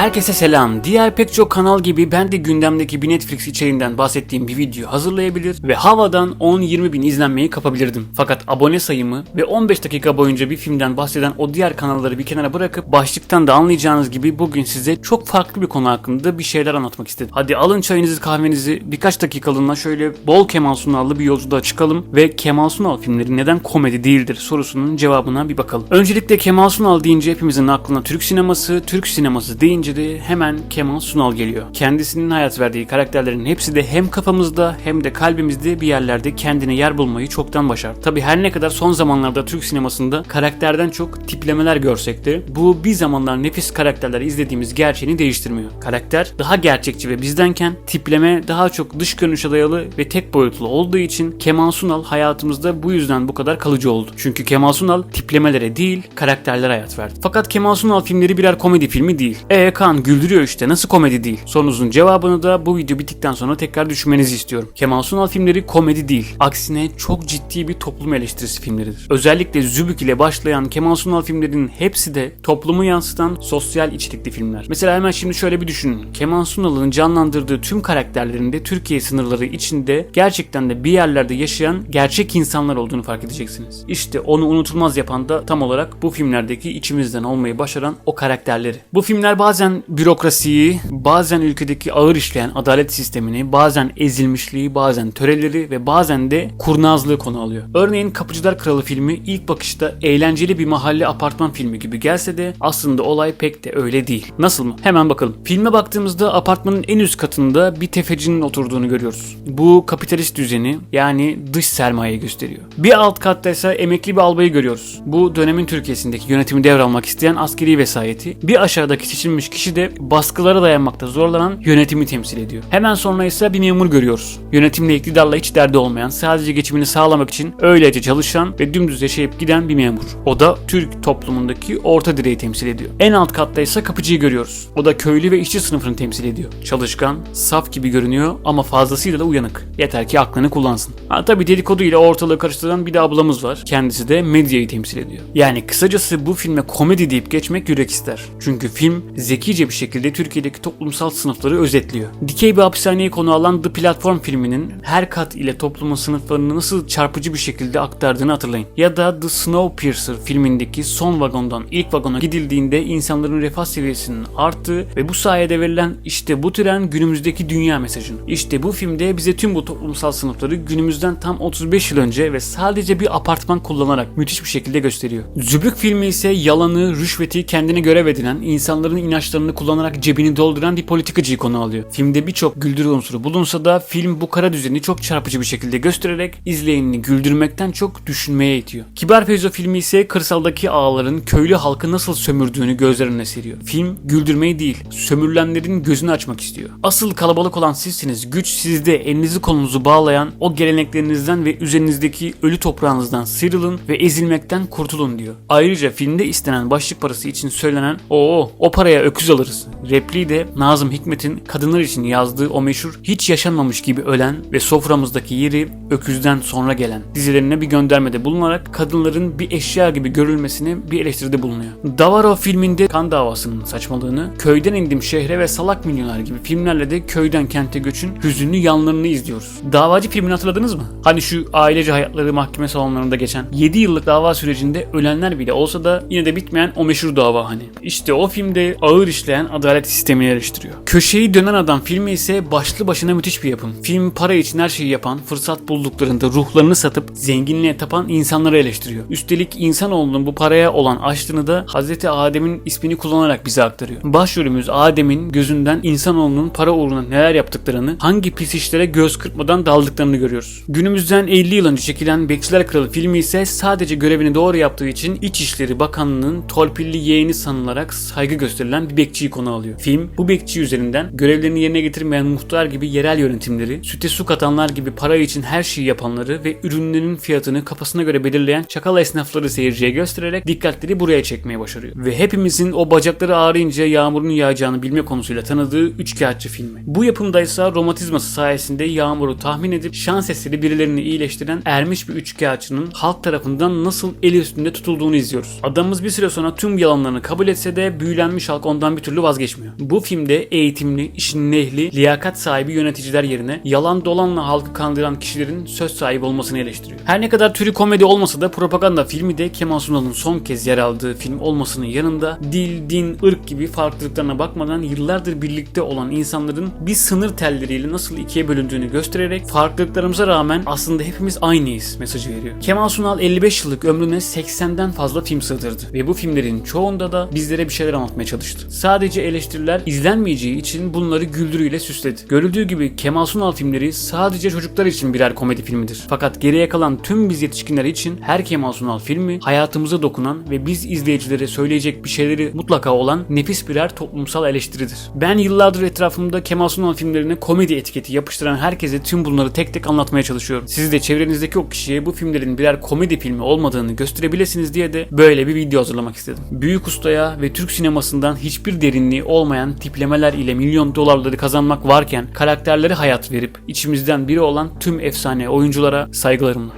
Herkese selam. Diğer pek çok kanal gibi ben de gündemdeki bir Netflix içeriğinden bahsettiğim bir video hazırlayabilir ve havadan 10-20 bin izlenmeyi kapabilirdim. Fakat abone sayımı ve 15 dakika boyunca bir filmden bahseden o diğer kanalları bir kenara bırakıp başlıktan da anlayacağınız gibi bugün size çok farklı bir konu hakkında bir şeyler anlatmak istedim. Hadi alın çayınızı kahvenizi birkaç dakikalığına şöyle bol Kemal Sunal'lı bir yolculuğa çıkalım ve Kemal Sunal filmleri neden komedi değildir sorusunun cevabına bir bakalım. Öncelikle Kemal Sunal deyince hepimizin aklına Türk sineması, Türk sineması deyince de hemen Kemal Sunal geliyor. Kendisinin hayat verdiği karakterlerin hepsi de hem kafamızda hem de kalbimizde bir yerlerde kendine yer bulmayı çoktan başardı. Tabi her ne kadar son zamanlarda Türk sinemasında karakterden çok tiplemeler görsek de bu bir zamanlar nefis karakterler izlediğimiz gerçeğini değiştirmiyor. Karakter daha gerçekçi ve bizdenken tipleme daha çok dış görünüşe dayalı ve tek boyutlu olduğu için Kemal Sunal hayatımızda bu yüzden bu kadar kalıcı oldu. Çünkü Kemal Sunal tiplemelere değil karakterlere hayat verdi. Fakat Kemal Sunal filmleri birer komedi filmi değil. E Kaan güldürüyor işte nasıl komedi değil? Sorunuzun cevabını da bu video bittikten sonra tekrar düşünmenizi istiyorum. Kemal Sunal filmleri komedi değil. Aksine çok ciddi bir toplum eleştirisi filmleridir. Özellikle Zübük ile başlayan Kemal Sunal filmlerinin hepsi de toplumu yansıtan sosyal içerikli filmler. Mesela hemen şimdi şöyle bir düşünün. Kemal Sunal'ın canlandırdığı tüm karakterlerinde Türkiye sınırları içinde gerçekten de bir yerlerde yaşayan gerçek insanlar olduğunu fark edeceksiniz. İşte onu unutulmaz yapan da tam olarak bu filmlerdeki içimizden olmayı başaran o karakterleri. Bu filmler bazen bürokrasiyi, bazen ülkedeki ağır işleyen adalet sistemini, bazen ezilmişliği, bazen töreleri ve bazen de kurnazlığı konu alıyor. Örneğin Kapıcılar Kralı filmi ilk bakışta eğlenceli bir mahalle apartman filmi gibi gelse de aslında olay pek de öyle değil. Nasıl mı? Hemen bakalım. Filme baktığımızda apartmanın en üst katında bir tefecinin oturduğunu görüyoruz. Bu kapitalist düzeni yani dış sermayeyi gösteriyor. Bir alt katta ise emekli bir albayı görüyoruz. Bu dönemin Türkiye'sindeki yönetimi devralmak isteyen askeri vesayeti. Bir aşağıdaki seçilmiş kişi de baskılara dayanmakta zorlanan yönetimi temsil ediyor. Hemen sonra ise bir memur görüyoruz. Yönetimle iktidarla hiç derdi olmayan, sadece geçimini sağlamak için öylece çalışan ve dümdüz yaşayıp giden bir memur. O da Türk toplumundaki orta direği temsil ediyor. En alt katta ise kapıcıyı görüyoruz. O da köylü ve işçi sınıfını temsil ediyor. Çalışkan, saf gibi görünüyor ama fazlasıyla da uyanık. Yeter ki aklını kullansın. Ha tabi dedikodu ile ortalığı karıştıran bir de ablamız var. Kendisi de medyayı temsil ediyor. Yani kısacası bu filme komedi deyip geçmek yürek ister. Çünkü film zekice bir şekilde Türkiye'deki toplumsal sınıfları özetliyor. Dikey bir hapishaneyi konu alan The Platform filminin her kat ile toplumun sınıflarını nasıl çarpıcı bir şekilde aktardığını hatırlayın. Ya da The Snowpiercer filmindeki son vagondan ilk vagona gidildiğinde insanların refah seviyesinin arttığı ve bu sayede verilen işte bu tren günümüzdeki dünya mesajını. İşte bu filmde bize tüm bu toplumsal sınıfları günümüzden tam 35 yıl önce ve sadece bir apartman kullanarak müthiş bir şekilde gösteriyor. Zübük filmi ise yalanı, rüşveti kendine görev edinen, insanların inançlarını kullanarak cebini dolduran bir politikacıyı konu alıyor. Filmde birçok güldürü unsuru bulunsa da film bu kara düzeni çok çarpıcı bir şekilde göstererek izleyenini güldürmekten çok düşünmeye itiyor. Kibar Feyzo filmi ise kırsaldaki ağaların köylü halkı nasıl sömürdüğünü gözler önüne seriyor. Film güldürmeyi değil, sömürülenlerin gözünü açmak istiyor. Asıl kalabalık olan sizsiniz, güç sizde, elinizi kolunuzu bağlayan o geleneklerinizden ve üzerinizdeki ölü toprağınızdan sıyrılın ve ezilmekten kurtulun diyor. Ayrıca filmde istenen başlık parası için söylenen o o paraya öküz alırız repliği de Nazım Hikmet'in kadınlar için yazdığı o meşhur hiç yaşanmamış gibi ölen ve soframızdaki yeri öküzden sonra gelen dizilerine bir göndermede bulunarak kadınların bir eşya gibi görülmesine bir eleştiride bulunuyor. Davaro filminde kan davasının saçmalığını, köyden indim şehre ve salak milyoner gibi filmlerle de köyden kente göçün hüzünlü yanlarını izliyoruz. Davacı filmini hatırladınız mı? Hani şu ailece hayatları mahkeme salonlarında geçen 7 yıllık dava sürecinde ölenler bile olsa da yine de bitmeyen o meşhur dava hani. İşte o filmde ağır işleyen adalet sistemini eleştiriyor. Köşeyi dönen adam filmi ise başlı başına müthiş bir yapım. Film para için her şeyi yapan, fırsat bulduklarında ruhlarını satıp zenginliğe tapan insanları eleştiriyor. Üstelik insanoğlunun bu paraya olan açlığını da Hz. Adem'in ismini kullanarak bize aktarıyor. Başrolümüz Adem'in gözünden insanoğlunun para uğruna neler yaptıklarını, hangi pis işlere göz kırpmadan daldıklarını görüyoruz. Günümüzden 50 yıl önce çekilen Bekçiler Kralı filmi ise sadece görevini doğru yaptığı için İçişleri Bakanlığı'nın torpilli yeğeni sanılarak saygı gösterilen bir bekçiyi konu alıyor. Film bu bekçi üzerinden görevlerini yerine getirmeyen muhtar gibi yerel yönetimleri, süte su katanlar gibi para için her şeyi yapanları ve ürünlerinin fiyatını kafasına göre belirleyen çakal esnafları seyirciye göstererek dikkatleri buraya çekmeye başarıyor. Ve hepimizin o bacakları ağrıyınca yağmurun yağacağını bilme konusuyla tanıdığı üçkağıtçı filmi. Bu yapımda ise romatizması sayesinde yağmuru tahmin edip şans eseri birilerini iyileştiren ermiş bir üçkağıtçının halk tarafından nasıl el üstünde tutulduğunu izliyoruz. Adamımız bir süre sonra tüm yalanlarını kabul etse de büyülenmiş halk ondan bundan bir türlü vazgeçmiyor. Bu filmde eğitimli, işinin ehli, liyakat sahibi yöneticiler yerine yalan dolanla halkı kandıran kişilerin söz sahibi olmasını eleştiriyor. Her ne kadar türü komedi olmasa da propaganda filmi de Kemal Sunal'ın son kez yer aldığı film olmasının yanında dil, din, ırk gibi farklılıklarına bakmadan yıllardır birlikte olan insanların bir sınır telleriyle nasıl ikiye bölündüğünü göstererek farklılıklarımıza rağmen aslında hepimiz aynıyız mesajı veriyor. Kemal Sunal 55 yıllık ömrüne 80'den fazla film sığdırdı ve bu filmlerin çoğunda da bizlere bir şeyler anlatmaya çalıştı. Sadece eleştiriler izlenmeyeceği için bunları güldürüyle süsledi. Görüldüğü gibi Kemal Sunal filmleri sadece çocuklar için birer komedi filmidir. Fakat geriye kalan tüm biz yetişkinler için her Kemal Sunal filmi hayatımıza dokunan ve biz izleyicilere söyleyecek bir şeyleri mutlaka olan nefis birer toplumsal eleştiridir. Ben yıllardır etrafımda Kemal Sunal filmlerine komedi etiketi yapıştıran herkese tüm bunları tek tek anlatmaya çalışıyorum. Siz de çevrenizdeki o kişiye bu filmlerin birer komedi filmi olmadığını gösterebilirsiniz diye de böyle bir video hazırlamak istedim. Büyük ustaya ve Türk sinemasından hiçbir derinliği olmayan tiplemeler ile milyon dolarları kazanmak varken karakterlere hayat verip içimizden biri olan tüm efsane oyunculara saygılarımla.